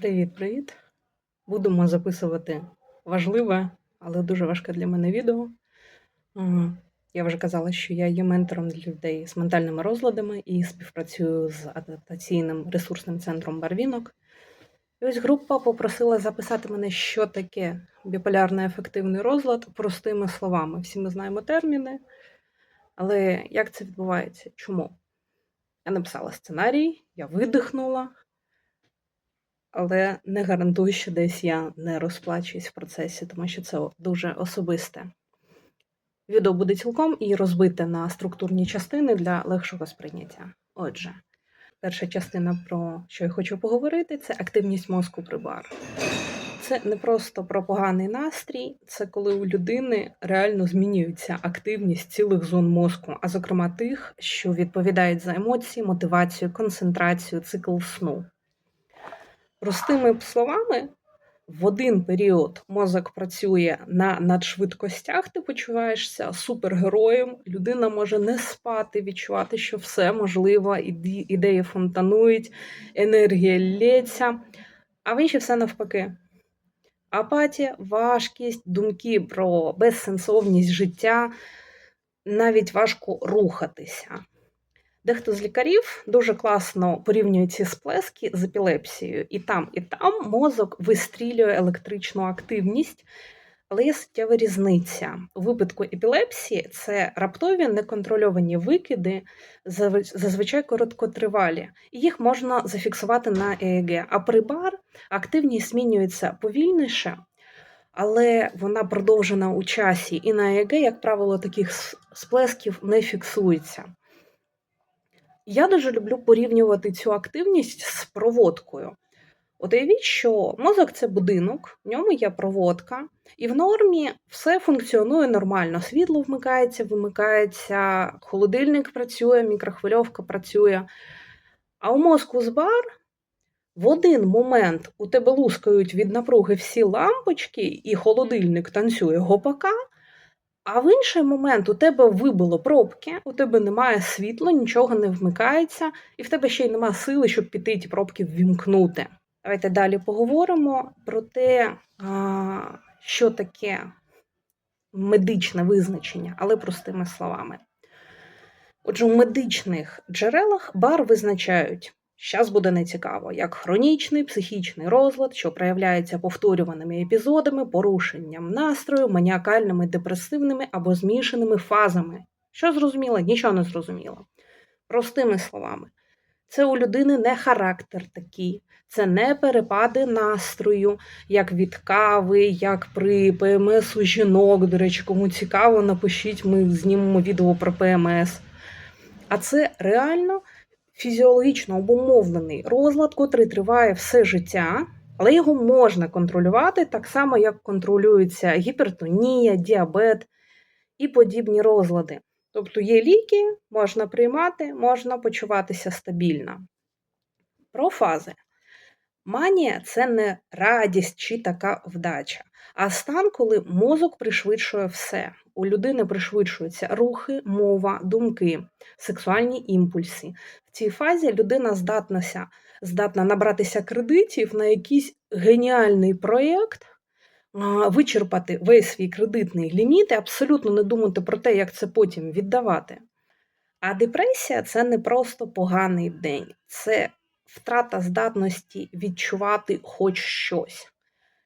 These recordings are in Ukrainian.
Привіт-привіт! Будемо записувати важливе, але дуже важке для мене відео. Я вже казала, що я є ментором для людей з ментальними розладами і співпрацюю з адаптаційним ресурсним центром Барвінок. І ось група попросила записати мене, що таке біполярний ефективний розлад простими словами. Всі ми знаємо терміни, але як це відбувається? Чому? Я написала сценарій, я видихнула, але не гарантую, що десь я не розплачуюсь в процесі, тому що це дуже особисте. Відео буде цілком і розбите на структурні частини для легшого сприйняття. Отже, перша частина, про що я хочу поговорити, це активність мозку при бар. Це не просто про поганий настрій, це коли у людини реально змінюється активність цілих зон мозку, а зокрема тих, що відповідають за емоції, мотивацію, концентрацію, цикл сну. Простими словами, в один період мозок працює на надшвидкостях, ти почуваєшся супергероєм. Людина може не спати, відчувати, що все можливо, ідеї фонтанують, енергія лється. А в іншій все навпаки. Апатія, важкість, думки про безсенсовність життя, навіть важко рухатися. Дехто з лікарів дуже класно порівнює ці сплески з епілепсією. І там, і там мозок вистрілює електричну активність, але є суттєва різниця. У випадку епілепсії це раптові неконтрольовані викиди, зазвичай короткотривалі, і їх можна зафіксувати на ЕЕГ. А при бар активність змінюється повільніше, але вона продовжена у часі. І на ЕЕГ, як правило, таких сплесків не фіксується. Я дуже люблю порівнювати цю активність з проводкою. От уявіть, що мозок це будинок, в ньому є проводка, і в нормі все функціонує нормально. Світло вмикається, вимикається, холодильник працює, мікрохвильовка працює. А у мозку з бар в один момент у тебе лускають від напруги всі лампочки, і холодильник танцює гопака, а в інший момент у тебе вибило пробки, у тебе немає світла, нічого не вмикається, і в тебе ще й немає сили, щоб піти ті пробки ввімкнути. Давайте далі поговоримо про те, що таке медичне визначення, але простими словами. Отже, у медичних джерелах бар визначають, зараз буде нецікаво, як хронічний психічний розлад, що проявляється повторюваними епізодами, порушенням настрою, маніакальними, депресивними або змішаними фазами. Що зрозуміло? Нічого не зрозуміло. Простими словами, це у людини не характер такий, це не перепади настрою, як від кави, як при ПМС у жінок. До речі, кому цікаво, напишіть, ми знімемо відео про ПМС. А це реально фізіологічно обумовлений розлад, котрий триває все життя, але його можна контролювати так само, як контролюється гіпертонія, діабет і подібні розлади. Тобто є ліки, можна приймати, можна почуватися стабільно. Про фази. Манія це не радість чи така вдача, а стан, коли мозок пришвидшує все. У людини пришвидшуються рухи, мова, думки, сексуальні імпульси. В цій фазі людина здатнася, здатна набратися кредитів на якийсь геніальний проєкт, вичерпати весь свій кредитний ліміт і абсолютно не думати про те, як це потім віддавати. А депресія це не просто поганий день, це втрата здатності відчувати хоч щось.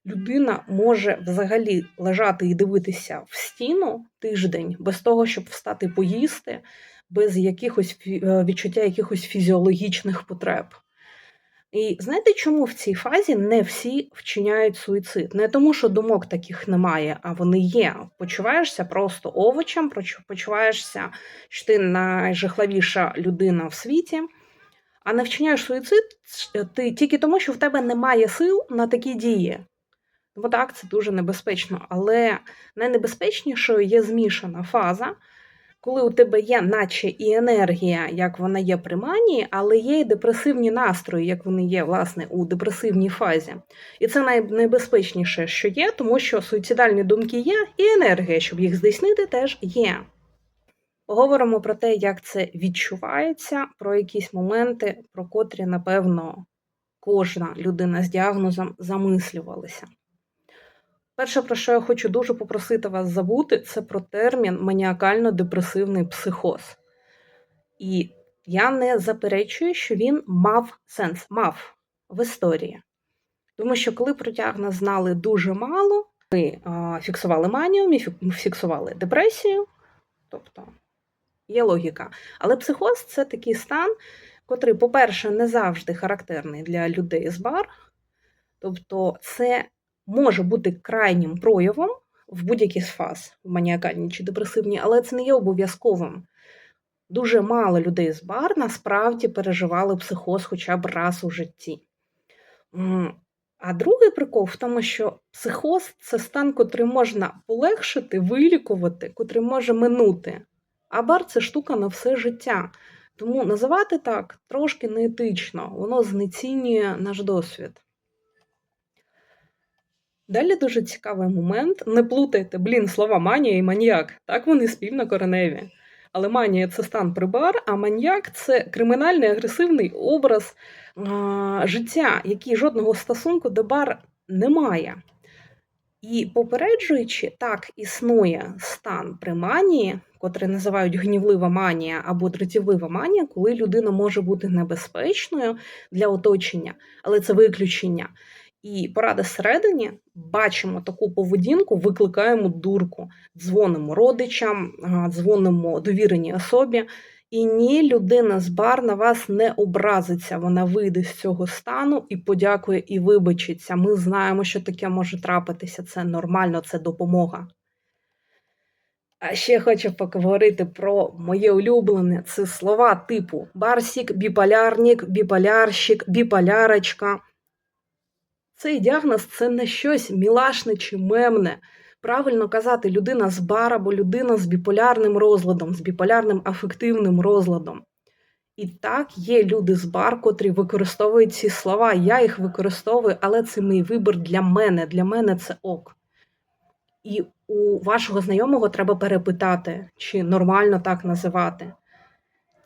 Людина може взагалі лежати і дивитися в стіну тиждень без того, щоб встати поїсти, без якихось е, відчуття якихось фізіологічних потреб. І знаєте, чому в цій фазі не всі вчиняють суїцид? Не тому, що думок таких немає, а вони є. Почуваєшся просто овочем, почуваєшся, що ти найжахливіша людина в світі, а не вчиняєш суїцид е, ти тільки тому, що в тебе немає сил на такі дії. Бо так, це дуже небезпечно. Але найнебезпечнішою є змішана фаза, коли у тебе є, наче і енергія, як вона є при манії, але є і депресивні настрої, як вони є, власне, у депресивній фазі. І це най- найбезпечніше, що є, тому що суїцидальні думки є, і енергія, щоб їх здійснити, теж є. Поговоримо про те, як це відчувається, про якісь моменти, про котрі, напевно, кожна людина з діагнозом замислювалися. Перше, про що я хочу дуже попросити вас забути, це про термін маніакально-депресивний психоз. І я не заперечую, що він мав сенс, мав в історії. Тому що коли про діагноз знали дуже мало, ми а, фіксували манію, ми фіксували депресію, тобто є логіка. Але психоз це такий стан, котрий, по-перше, не завжди характерний для людей з бар. Тобто, це може бути крайнім проявом в будь-якій з фаз, в маніакальній чи депресивній, але це не є обов'язковим. Дуже мало людей з бар насправді переживали психоз хоча б раз у житті. А другий прикол в тому, що психоз це стан, котрий можна полегшити, вилікувати, котрий може минути. А бар це штука на все життя. Тому називати так трошки неетично, воно знецінює наш досвід. Далі дуже цікавий момент. Не плутайте, блін, слова манія і маніяк. Так вони спільно кореневі. Але манія це стан при бар, а маньяк це кримінальний агресивний образ а, життя, який жодного стосунку до бар не має. І попереджуючи, так існує стан при манії, котрий називають гнівлива манія або дратівлива манія, коли людина може бути небезпечною для оточення, але це виключення. І порада всередині бачимо таку поведінку, викликаємо дурку, дзвонимо родичам, дзвонимо довіреній особі. І ні, людина з бар на вас не образиться. Вона вийде з цього стану і подякує і вибачиться. Ми знаємо, що таке може трапитися. Це нормально, це допомога. А ще хочу поговорити про моє улюблене. Це слова типу барсік, біполярник, біполярщик, біполярочка. Цей діагноз це не щось мілашне чи мемне. Правильно казати людина з бар або людина з біполярним розладом, з біполярним афективним розладом. І так, є люди з бар, котрі використовують ці слова. Я їх використовую, але це мій вибір для мене. Для мене це ок. І у вашого знайомого треба перепитати, чи нормально так називати.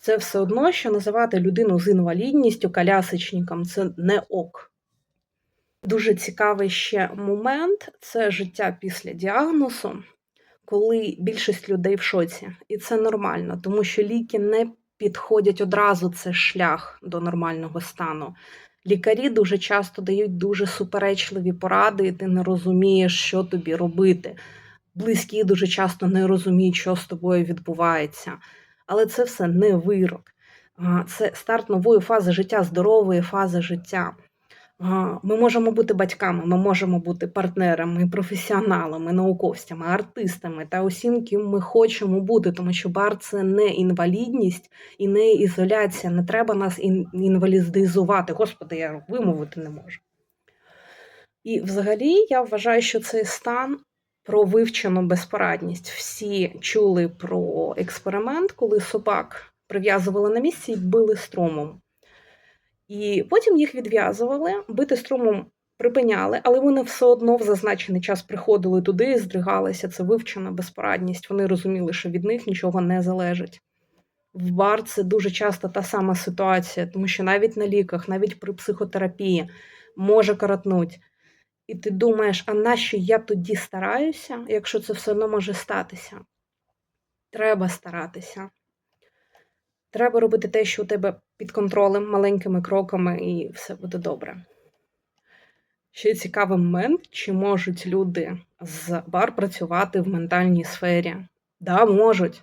Це все одно, що називати людину з інвалідністю колясочником це не ок. Дуже цікавий ще момент це життя після діагнозу, коли більшість людей в шоці. І це нормально, тому що ліки не підходять одразу, це шлях до нормального стану. Лікарі дуже часто дають дуже суперечливі поради, і ти не розумієш, що тобі робити. Близькі дуже часто не розуміють, що з тобою відбувається. Але це все не вирок. Це старт нової фази життя, здорової фази життя. Ми можемо бути батьками, ми можемо бути партнерами, професіоналами, науковцями, артистами та усім, ким ми хочемо бути, тому що бар це не інвалідність і не ізоляція. Не треба нас інвалідизувати. Господи, я вимовити не можу. І взагалі я вважаю, що цей стан про вивчену безпорадність. Всі чули про експеримент, коли собак прив'язували на місці і били струмом. І потім їх відв'язували, бити струмом припиняли, але вони все одно в зазначений час приходили туди і здригалися. Це вивчена безпорадність. Вони розуміли, що від них нічого не залежить. В бар це дуже часто та сама ситуація, тому що навіть на ліках, навіть при психотерапії може коротнуть. І ти думаєш, а нащо я тоді стараюся, якщо це все одно може статися? Треба старатися. Треба робити те, що у тебе під контролем, маленькими кроками, і все буде добре. Ще цікавий момент, чи можуть люди з бар працювати в ментальній сфері. Да, можуть.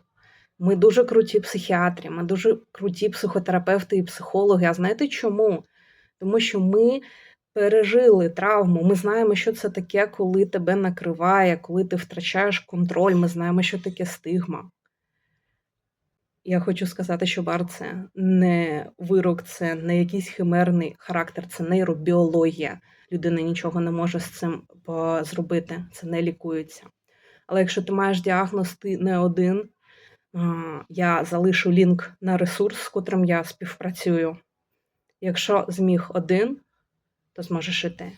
Ми дуже круті психіатри, ми дуже круті психотерапевти і психологи. А знаєте чому? Тому що ми пережили травму. Ми знаємо, що це таке, коли тебе накриває, коли ти втрачаєш контроль. Ми знаємо, що таке стигма. Я хочу сказати, що бар це не вирок, це не якийсь химерний характер, це нейробіологія. Людина нічого не може з цим е, зробити, це не лікується. Але якщо ти маєш діагноз, ти не один. Е, Я залишу лінк на ресурс, з котрим я співпрацюю. Якщо зміг один, то зможеш і ти.